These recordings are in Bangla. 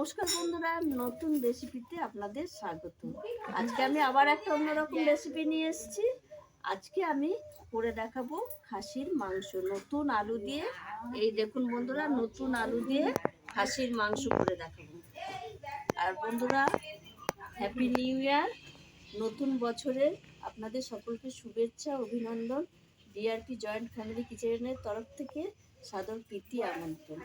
নমস্কার বন্ধুরা, নতুন রেসিপিতে আপনাদের স্বাগত। আজকে আমি আবার একটা অন্যরকম রেসিপি নিয়ে এসেছি। আজকে আমি করে দেখাবো খাসির মাংস, নতুন আলু দিয়ে। এই দেখুন বন্ধুরা, নতুন আলু দিয়ে খাসির মাংস করে দেখাবো। আর বন্ধুরা হ্যাপি নিউ ইয়ার নতুন বছরে আপনাদের সকলকে শুভেচ্ছা, অভিনন্দন। ডিআরপি জয়েন্ট ফ্যামিলি কিচেনের তরফ থেকে সাদর প্রীতি আমন্ত্রণ।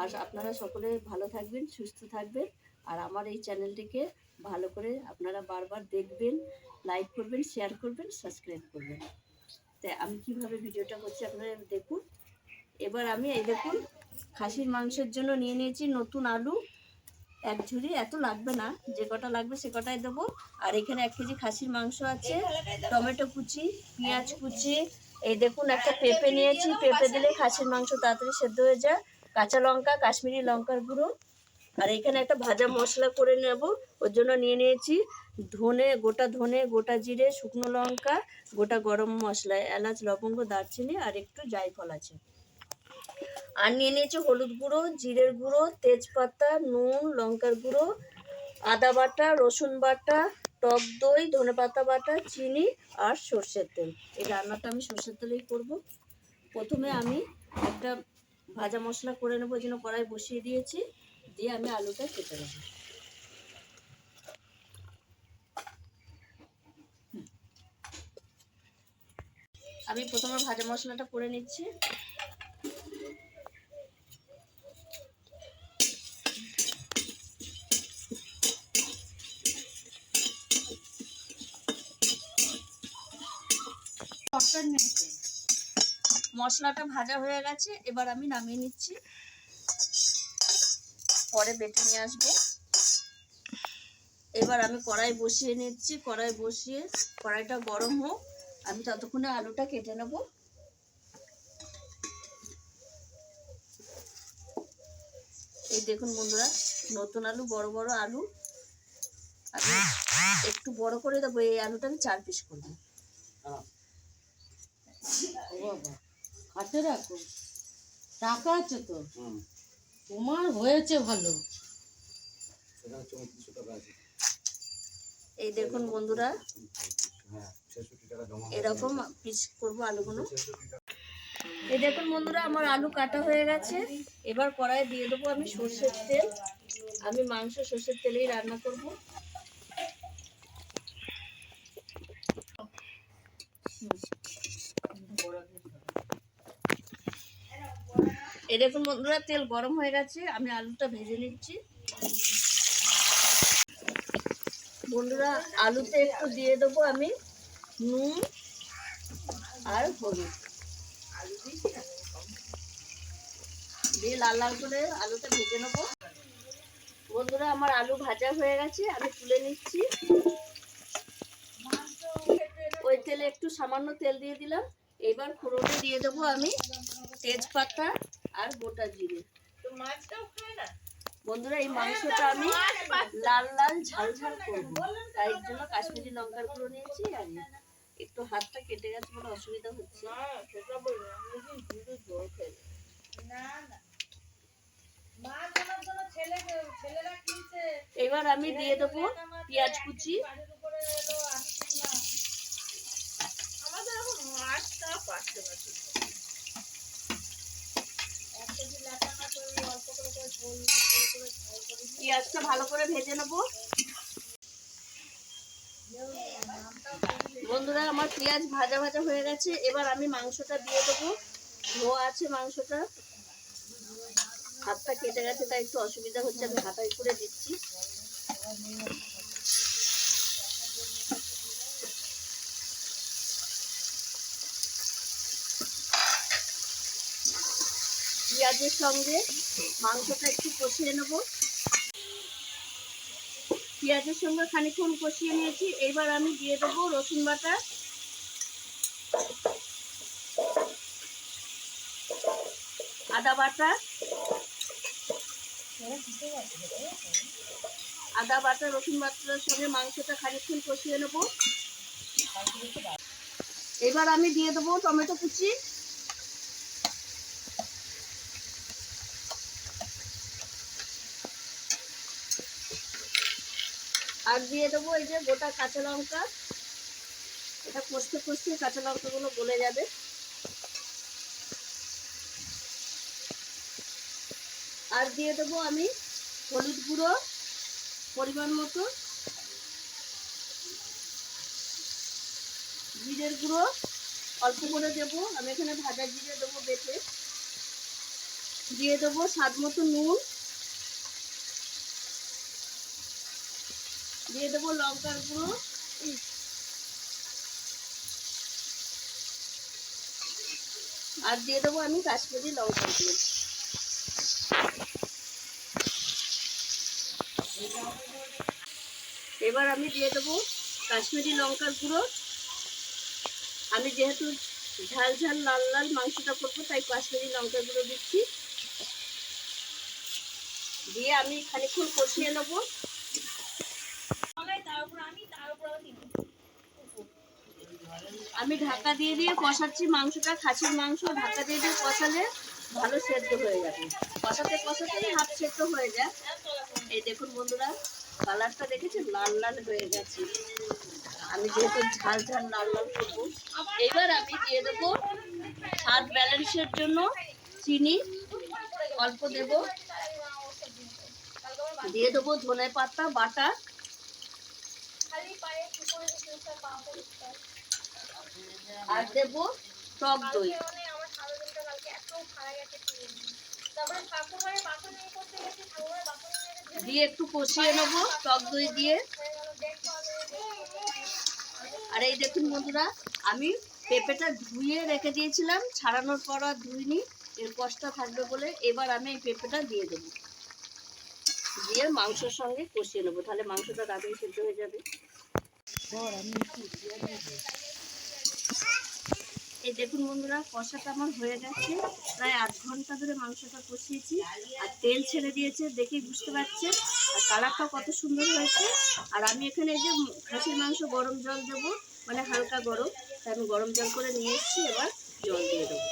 আর আপনারা সকলে ভালো থাকবেন, সুস্থ থাকবেন। আর আমার এই চ্যানেলটিকে ভালো করে আপনারা বারবার দেখবেন, লাইক করবেন, শেয়ার করবেন, সাবস্ক্রাইব করবেন। তাই আমি কীভাবে ভিডিওটা করছি আপনারা দেখুন। এবার আমি এই দেখুন, খাসির মাংসের জন্য নিয়ে নিয়েছি নতুন আলু। এক ঝুড়ি, এত লাগবে না, যে কটা লাগবে সে কটাই দেবো। আর এখানে এক কেজি খাসির মাংস আছে, টমেটো কুচি, পেঁয়াজ কুচি। এই দেখুন, একটা পেঁপে নিয়েছি, পেঁপে দিলে খাসির মাংস তাড়াতাড়ি সেদ্ধ হয়ে যায়। কাঁচা লঙ্কা, কাশ্মীরি লঙ্কার গুঁড়ো। আর এখানে একটা ভাজা মশলা করে নেব। ওর জন্য নিয়ে নিয়েছি ধনে, গোটা ধনে, গোটা জিরে, শুকনো লঙ্কা, গোটা গরম মশলা, এলাচ, লবঙ্গ, দারচিনি আর একটু জায়ফল আছে। আর নিয়ে নিয়েছি হলুদ গুঁড়ো, জিরের গুঁড়ো, তেজপাতা, নুন, লঙ্কার গুঁড়ো, আদা বাটা, রসুন বাটা, টক দই ধনেপাতা বাটা, চিনি আর সর্ষের তেল। এই রান্নাটা আমি সর্ষের তেলেই করব। প্রথমে আমি একটা ভাজা মশলা করে নেব, ওই জন্য কড়াই বসিয়ে দিয়েছি। দিয়ে আমি আলুটা কেটে নেব। আমি প্রথমে ভাজা মশলাটা করে নিচ্ছি। মশলাটা ভাজা হয়ে গেছে, এবার আমি নামিয়ে নিচ্ছি। পরে বেটে নিয়ে আসব। এবার আমি কড়াই বসিয়ে নিচ্ছি, কড়াই বসিয়ে কড়াইটা গরম হোক, আমি ততক্ষণে আলুটা কেটে নেব। এই দেখুন বন্ধুরা, নতুন আলু, বড় বড় আলু। আমি একটু বড় করে দেবো, এই আলুটা আমি চার পিস করব বাবা। হাতে রাখো। টাকা আছে তো। তোমার হয়েছে ভালো। এই দেখুন বন্ধুরা এরকম পিস করব আলুগুলো। এই দেখুন বন্ধুরা আমার আলু কাটা হয়ে গেছে। এবার কড়াইয়ে দিয়ে দেবো আমি সর্ষের তেল। আমি মাংস সর্ষের তেলেই রান্না করব। দেখুন বন্ধুরা, তেল গরম হয়ে গেছে, আমি আলুটা ভেজে নিচ্ছি। বন্ধুরা, আলুতে একটু দিয়ে দেবো আমি নুন আর হলুদ। দিয়ে লাল লাল করে আলুটা ভেজে নেব। বন্ধুরা, আমার আলু ভাজা হয়ে গেছে, আমি তুলে নিচ্ছি। ওই তেলে একটু সামান্য তেল দিয়ে দিলাম। এবার ফোড়নে দিয়ে দেবো আমি তেজপাতা। আর গোটা জিরে। বন্ধুরা এই মাংসটা আমি লাল লাল ঝাল ঝাল করব। তাই জন্য কাশ্মীরি লঙ্কার গুঁড়ো নিয়েছি আর একটু হাতটা কেটে গেছে বলে অসুবিধা হচ্ছে। এবার আমি দিয়ে দেবো পেঁয়াজ কুচি। পেঁয়াজটা ভালো করে ভেজে নেব। বন্ধুরা, আমার পেঁয়াজ ভাজা ভাজা হয়ে গেছে। এবার আমি মাংসটা দিয়ে দেবো। ধোয়া আছে মাংসটা। হাতটা কেটে গেছে, তাই একটু অসুবিধা হচ্ছে। আমি হাতায় করে দিচ্ছি। পেঁয়াজের সঙ্গে মাংসটা একটু কষিয়ে নেব। পেঁয়াজের সঙ্গে খানিক্ষণ কষিয়ে নিয়েছি। এবার আমি দিয়ে দেবো রসুন বাটা। আদা বাটা। আদা বাটা, রসুন বাটার সঙ্গে মাংসটা খানিক্ষণ কষিয়ে নেব। এবার আমি দিয়ে দেবো টমেটো কুচি। আর দিয়ে দেবো এই যে গোটা কাঁচা লঙ্কা। এটা কষতে কষতে কাঁচা লঙ্কাগুলো গলে যাবে। আর দিয়ে দেবো আমি হলুদ গুঁড়ো পরিমাণ মতো। জিরের গুঁড়ো অল্প করে দেবো। আমি এখানে ভাজা জিরে দেবো বেটে। দিয়ে দেবো স্বাদ মতো নুন। দিয়ে দেবো লঙ্কার গুঁড়ো। আর দিয়ে দেবো আমি কাশ্মীরি লঙ্কার গুঁড়ো। এবার আমি দিয়ে দেবো কাশ্মীরি লঙ্কার গুঁড়ো। আমি যেহেতু ঝাল ঝাল লাল লাল মাংসটা করব, তাই কাশ্মীরি লঙ্কার গুঁড়ো দিচ্ছি। দিয়ে আমি খানিক্ষণ কষিয়ে নেব। আমি ঢাকা দিয়ে দিয়ে কষাচ্ছি মাংসটা, খাসির মাংস, ঢাকা দিয়ে দিয়ে কষালে ভালো সেদ্ধ হয়ে যাবে। কষাতে কষাতে হাফ সেদ্ধ হয়ে যায়। এই দেখুন বন্ধুরা, কালারটা দেখেছি লাল লাল হয়ে গেছে। আমি যেহেতু ঝাল ঝাল লাল লাল করব, এবার আমি দিয়ে দেবো স্বাদ ব্যালেন্সের জন্য চিনি। অল্প দেব। দিয়ে দেবো ধনে পাতা বাটা আর দেব টক দই। দিয়ে একটু কষিয়ে নেব টক দই দিয়ে। আর এই দেখুন বন্ধুরা, আমি পেঁপেটা ধুয়ে রেখে দিয়েছিলাম, ছাড়ানোর পর আর ধুইনি, এর কষ্টটা থাকবে বলে এবার আমি এই পেঁপেটা দিয়ে দেবো। দিয়ে মাংসের সঙ্গে কষিয়ে নেব, তাহলে মাংসটা তাড়াতাড়ি সেদ্ধ হয়ে যাবে। এই দেখুন বন্ধুরা, কষাটা আমার হয়ে গেছে। প্রায় আধ ঘণ্টা ধরে মাংসটা কষিয়েছি। আর তেল ছেড়ে দিয়েছে দেখেই বুঝতে পারছেন। আর কালারটা কত সুন্দর হয়েছে। আর আমি এখানে এই যে খাসির মাংস গরম জল দেবো মানে হালকা গরম। তাই আমি গরম জল করে নিয়ে এসেছি, এবার জল দিয়ে দেবো।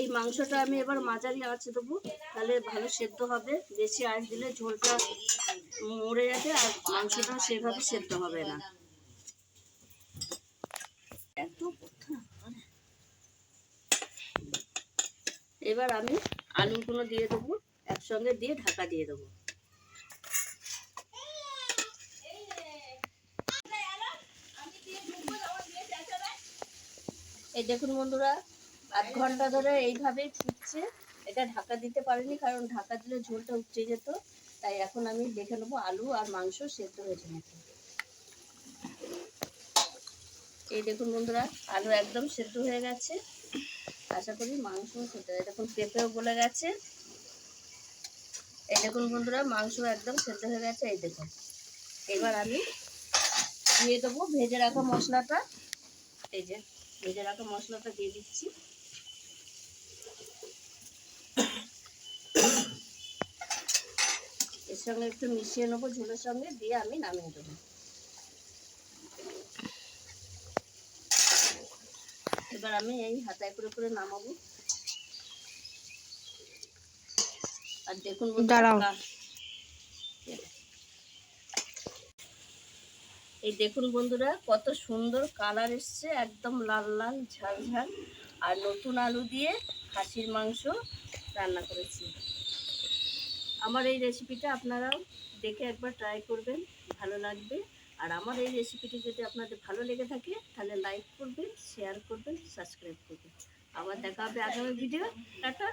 এই মাংসটা আমি এবার মাঝারি আঁচে দেবো। তাহলে ভালো সেদ্ধ হবে। বেশি আঁচ দিলে ঝোলটা মরে যাবে আর মাংসটা সেভাবে সেদ্ধ হবে না। এবার আমি আলুগুলো দিয়ে দেবো, একসঙ্গে দিয়ে ঢাকা দিয়ে দেবো। এই দেখুন বন্ধুরা আধ ঘণ্টা ধরে এইভাবেই ফুটছে এটা ঢাকা দিতে পারিনি, কারণ ঢাকা দিলে ঝোলটা উঠে যেত। তাই এখন আমি দেখে নেব আলু আর মাংস সেদ্ধ হয়েছে নাকি। এই দেখুন বন্ধুরা, আলু একদম সেদ্ধ হয়ে গেছে। আশা করি মাংস সেদ্ধ দেখুন পেঁপেও গলে গেছে। এই দেখুন বন্ধুরা, মাংস একদম সেদ্ধ হয়ে গেছে। এই দেখুন। এবার আমি দিয়ে দেবো ভেজে রাখা মশলাটা। এই যে ভেজে রাখা মশলাটা দিয়ে দিচ্ছি। সঙ্গে একটু মিশিয়ে নেব ঝোলের সঙ্গে দিয়ে আমি নামিয়ে দেবো। এবার আমি এই হাতায় করে করে নামাবো। আর দেখুন দাঁড়াও। এই দেখুন বন্ধুরা কত সুন্দর কালার এসছে একদম লাল লাল ঝাল ঝাল। আর নতুন আলু দিয়ে খাসির মাংস রান্না করেছি। আমার এই রেসিপিটা আপনারাও দেখে একবার ট্রাই করবেন, ভালো লাগবে। আর আমার এই রেসিপিটি যদি আপনাদের ভালো লেগে থাকে, তাহলে লাইক করবেন শেয়ার করবেন সাবস্ক্রাইব করবেন। আবার দেখা হবে আগামী ভিডিও টাটা।